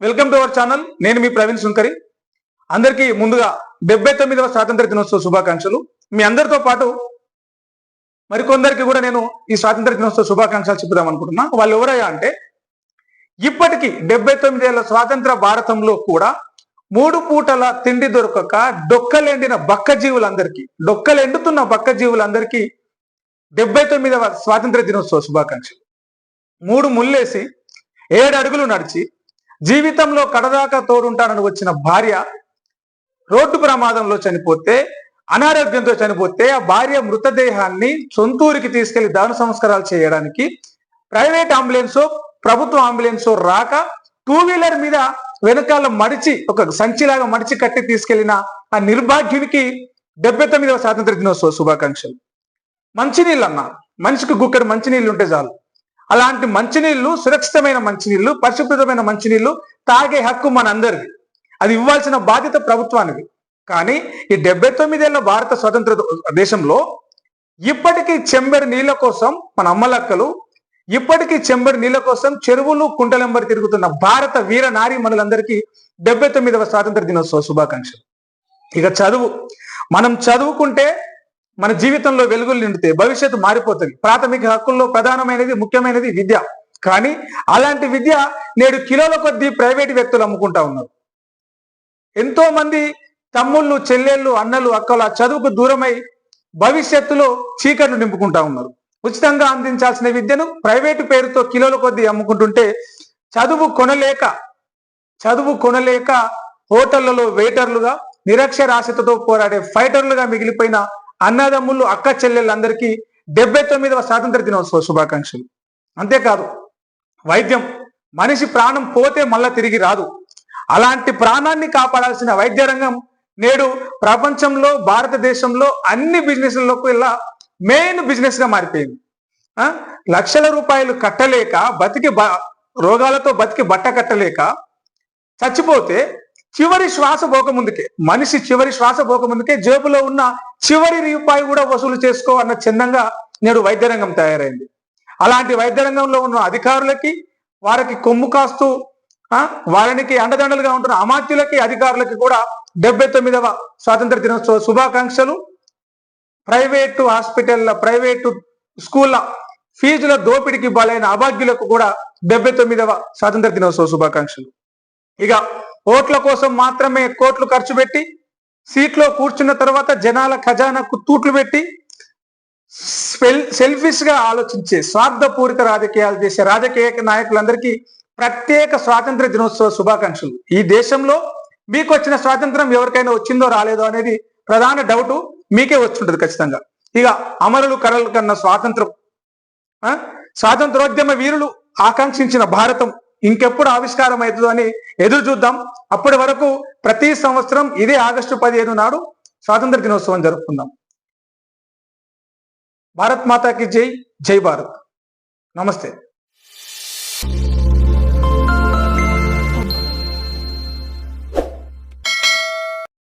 Welcome to our channel నేను మీ ప్రవీణ్ సుంకరి. అందరికీ ముందుగా డెబ్బై తొమ్మిదవ స్వాతంత్ర దినోత్సవ శుభాకాంక్షలు. మీ అందరితో పాటు మరికొందరికి కూడా నేను ఈ స్వాతంత్ర దినోత్సవ శుభాకాంక్షలు చెప్పుదాం అనుకుంటున్నా. వాళ్ళు ఎవరయ్యా అంటే ఇప్పటికీ డెబ్బై తొమ్మిదేళ్ళ స్వాతంత్ర భారతంలో కూడా మూడు పూటల తిండి దొరకక డొక్కలెండిన బక్క జీవులందరికీ డొక్కలెండుతున్న బక్క జీవులందరికీ డెబ్బై తొమ్మిదవ స్వాతంత్ర దినోత్సవ శుభాకాంక్షలు. మూడు ముళ్ళేసి ఏడు అడుగులు నడిచి జీవితంలో కడదాకా తోడుంటానని వచ్చిన భార్య రోడ్డు ప్రమాదంలో చనిపోతే అనారోగ్యంతో చనిపోతే ఆ భార్య మృతదేహాన్ని సొంతూరికి తీసుకెళ్ళి దాన సంస్కారాలు చేయడానికి ప్రైవేట్ అంబులెన్సో ప్రభుత్వ అంబులెన్సో రాక టూ వీలర్ మీద వెనకాల మడిచి ఒక సంచిలాగా మడిచి కట్టి తీసుకెళ్ళిన ఆ నిర్భాగ్యునికి డెబ్బై తొమ్మిదవ స్వాతంత్ర దినోత్సవ శుభాకాంక్షలు. మంచినీళ్ళు అన్న మనిషికి గుక్కడి మంచినీళ్ళు ఉంటే చాలు. అలాంటి మంచినీళ్ళు సురక్షితమైన మంచినీళ్ళు పరిశుభ్రతమైన మంచినీళ్ళు తాగే హక్కు మనందరిది. అది ఇవ్వాల్సిన బాధ్యత ప్రభుత్వానికి కానీ ఈ డెబ్బై తొమ్మిదేళ్ళ భారత స్వతంత్ర దేశంలో ఇప్పటికీ చెంబెరి నీళ్ళ కోసం మన అమ్మలక్కలు ఇప్పటికీ చెంబెరి నీళ్ళ కోసం చెరువులు కుంటలెంబరి తిరుగుతున్న భారత వీర నారీ మనులందరికీ డెబ్బై తొమ్మిదవ స్వాతంత్ర దినోత్సవ శుభాకాంక్షలు. ఇక చదువు. మనం చదువుకుంటే మన జీవితంలో వెలుగులు నిండితే భవిష్యత్తు మారిపోతుంది. ప్రాథమిక హక్కుల్లో ప్రధానమైనది ముఖ్యమైనది విద్య. కానీ అలాంటి విద్య నేడు కిలోల కొద్దీ ప్రైవేట్ వ్యక్తులు అమ్ముకుంటా ఉన్నారు. ఎంతో మంది తమ్ముళ్ళు చెల్లెళ్ళు అన్నలు అక్కల చదువుకు దూరమై భవిష్యత్తులో చీకట్లు నింపుకుంటా ఉన్నారు. ఉచితంగా అందించాల్సిన విద్యను ప్రైవేటు పేరుతో కిలోల కొద్దీ అమ్ముకుంటుంటే చదువు కొనలేక చదువు కొనలేక హోటళ్ళలో వెయిటర్లుగా నిరక్షరాస్యతతో పోరాడే ఫైటర్లుగా మిగిలిపోయిన అన్నదమ్ముళ్ళు అక్క చెల్లెళ్ళందరికీ డెబ్బై తొమ్మిదవ స్వాతంత్ర దినోత్సవ శుభాకాంక్షలు. అంతేకాదు వైద్యం. మనిషి ప్రాణం పోతే మళ్ళా తిరిగి రాదు. అలాంటి ప్రాణాన్ని కాపాడాల్సిన వైద్య రంగం నేడు ప్రపంచంలో భారతదేశంలో అన్ని బిజినెస్లకు ఇలా మెయిన్ బిజినెస్గా మారిపోయింది. ఆ? లక్షల రూపాయలు కట్టలేక బతికి బ- రోగాలతో బతికి బట్ట కట్టలేక చచ్చిపోతే చివరి శ్వాస పోకముందుకే మనిషి చివరి శ్వాస పోకముందుకే జేబులో ఉన్న చివరి రూపాయి కూడా వసూలు చేసుకో అన్న చందంగా నేడు వైద్య రంగం తయారైంది. అలాంటి వైద్య రంగంలో ఉన్న అధికారులకి వారికి కొమ్ము కాస్తూ ఆ, వారికి అండదండలుగా ఉంటున్న అమాత్యులకి అధికారులకి కూడా డెబ్బై తొమ్మిదవ స్వాతంత్ర దినోత్సవ శుభాకాంక్షలు. ప్రైవేటు హాస్పిటల్ల ప్రైవేటు స్కూళ్ళ ఫీజుల దోపిడీకి బలైన అభాగ్యులకు కూడా డెబ్బై తొమ్మిదవ స్వాతంత్ర దినోత్సవ శుభాకాంక్షలు. ఇక ఓట్ల కోసం మాత్రమే కోట్లు ఖర్చు పెట్టి సీట్లో కూర్చున్న తర్వాత జనాల ఖజానాకు తూట్లు పెట్టి సెల్ఫిష్గా ఆలోచించే స్వార్థపూరిత రాజకీయాలు చేసే రాజకీయ నాయకులందరికీ ప్రత్యేక స్వాతంత్ర దినోత్సవ శుభాకాంక్షలు. ఈ దేశంలో మీకు వచ్చిన స్వాతంత్రం ఎవరికైనా వచ్చిందో రాలేదో అనేది ప్రధాన డౌట్. మీకే వచ్చుంటది ఖచ్చితంగా. ఇక అమరులు కలలు కన్న స్వాతంత్రం ఆ? స్వాతంత్రోద్యమ వీరులు ఆకాంక్షించిన భారతం ఇంకెప్పుడు ఆవిష్కారం అవుతుందో అని ఎదురు చూద్దాం. అప్పటి వరకు ప్రతి సంవత్సరం ఇదే ఆగస్టు పదిహేను నాడు స్వాతంత్ర దినోత్సవం జరుపుకుందాం. భారత్ మాతాకి జై జై భారత్. నమస్తే.